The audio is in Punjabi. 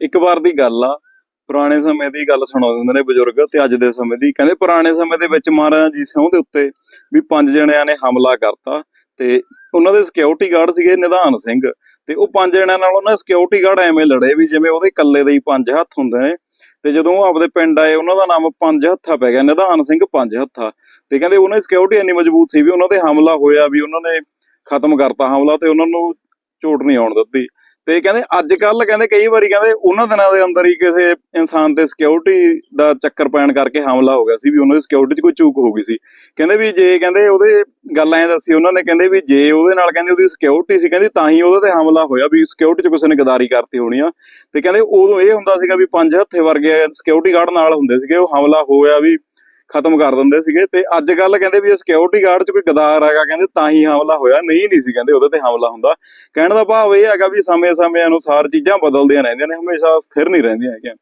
ਇੱਕ ਵਾਰ ਦੀ ਗੱਲ ਆ, ਪੁਰਾਣੇ ਸਮੇਂ ਦੀ ਗੱਲ ਸੁਣਾ ਹੁੰਦੇ ਨੇ ਬਜ਼ੁਰਗ ਤੇ ਅੱਜ ਦੇ ਸਮੇਂ ਦੀ। ਕਹਿੰਦੇ ਪੁਰਾਣੇ ਸਮੇਂ ਦੇ ਵਿੱਚ ਮਹਾਰਾਜਾ ਜੀ ਸਿੰਘ ਦੇ ਉੱਤੇ ਵੀ ਪੰਜ ਜਣਿਆਂ ਨੇ ਹਮਲਾ ਕਰਤਾ ਤੇ ਉਹਨਾਂ ਦੇ ਸਿਕਿਉਰਿਟੀ ਗਾਰਡ ਸੀਗੇ ਨਿਧਾਨ ਸਿੰਘ ਤੇ ਉਹ ਪੰਜ ਜਣਿਆਂ ਨਾਲ ਉਹਨਾਂ ਸਿਕਿਉਰਿਟੀ ਗਾਰਡ ਐਵੇਂ ਲੜੇ ਵੀ ਜਿਵੇਂ ਉਹਦੇ ਇਕੱਲੇ ਦੇ ਹੀ ਪੰਜ ਹੱਥ ਹੁੰਦੇ ਨੇ। ਤੇ ਜਦੋਂ ਉਹ ਆਪਦੇ ਪਿੰਡ ਆਏ, ਉਹਨਾਂ ਦਾ ਨਾਮ ਪੰਜ ਹੱਥਾ ਪੈ ਗਿਆ, ਨਿਧਾਨ ਸਿੰਘ ਪੰਜ ਹੱਥਾ। ਤੇ ਕਹਿੰਦੇ ਉਹਨਾਂ ਦੀ ਸਿਕਿਉਰਿਟੀ ਇੰਨੀ ਮਜ਼ਬੂਤ ਸੀ ਵੀ ਉਹਨਾਂ ਤੇ ਹਮਲਾ ਹੋਇਆ ਵੀ ਉਹਨਾਂ ਨੇ ਖਤਮ ਕਰਤਾ ਹਮਲਾ ਤੇ ਉਹਨਾਂ ਨੂੰ ਚੋਟ ਨਹੀਂ ਆਉਣ ਦਿੱਤੀ। ਤੇ ਕਹਿੰਦੇ ਅੱਜ ਕੱਲ ਕਹਿੰਦੇ ਕਈ ਵਾਰੀ ਕਹਿੰਦੇ ਉਹਨਾਂ ਦਿਨਾਂ ਦੇ ਅੰਦਰ ਹੀ ਕਿਸੇ ਇਨਸਾਨ ਤੇ ਸਿਕਿਉਰਿਟੀ ਦਾ ਚੱਕਰ ਪੈਣ ਕਰਕੇ ਹਮਲਾ ਹੋ ਗਿਆ ਸੀ ਵੀ ਉਹਨਾਂ ਦੀ ਸਿਕਿਉਰਿਟੀ 'ਚ ਕੋਈ ਚੂਕ ਹੋ ਗਈ ਸੀ। ਕਹਿੰਦੇ ਵੀ ਜੇ ਕਹਿੰਦੇ ਉਹਦੇ ਗੱਲ ਐਂ ਦੱਸੀ, ਉਹਨਾਂ ਨੇ ਕਹਿੰਦੇ ਵੀ ਜੇ ਉਹਦੇ ਨਾਲ ਕਹਿੰਦੇ ਉਹਦੀ ਸਿਕਿਉਰਿਟੀ ਸੀ, ਕਹਿੰਦੀ ਤਾਂ ਹੀ ਉਹਦੇ ਤੇ ਹਮਲਾ ਹੋਇਆ ਵੀ ਸਿਕਿਉਰਿਟੀ 'ਚ ਕਿਸੇ ਨੇ ਗਦਾਰੀ ਕਰਤੀ ਹੋਣੀ ਆ। ਤੇ ਕਹਿੰਦੇ ਉਦੋਂ ਇਹ ਹੁੰਦਾ ਸੀਗਾ ਵੀ ਪੰਜ ਹੱਥੇ ਵਰਗੇ ਸਿਕਿਉਰਿਟੀ ਗਾਰਡ ਨਾਲ ਹੁੰਦੇ ਸੀਗੇ, ਉਹ ਹਮਲਾ ਹੋਇਆ ਵੀ ਖਤਮ ਕਰ ਦਿੰਦੇ ਸੀਗੇ ਤੇ ਅੱਜ ਕੱਲ ਕਹਿੰਦੇ ਵੀ ਇਹ ਸਿਕਿਉਰਿਟੀ ਗਾਰਡ 'ਚ ਕੋਈ ਗਦਾਰ ਹੈਗਾ, ਕਹਿੰਦੇ ਤਾਂ ਹੀ ਹਮਲਾ ਹੋਇਆ, ਨਹੀਂ ਨਹੀਂ ਸੀ ਕਹਿੰਦੇ, ਉਹਦੇ ਤੇ ਹਮਲਾ ਹੁੰਦਾ। ਕਹਿਣ ਦਾ ਭਾਵ ਇਹ ਹੈਗਾ ਵੀ ਸਮੇਂ-ਸਮੇਂ ਅਨੁਸਾਰ ਚੀਜ਼ਾਂ ਬਦਲਦੀਆਂ ਰਹਿੰਦੀਆਂ ਨੇ, ਹਮੇਸ਼ਾ ਸਥਿਰ ਨਹੀਂ ਰਹਿੰਦੀਆਂ ਹੈਗੀਆਂ।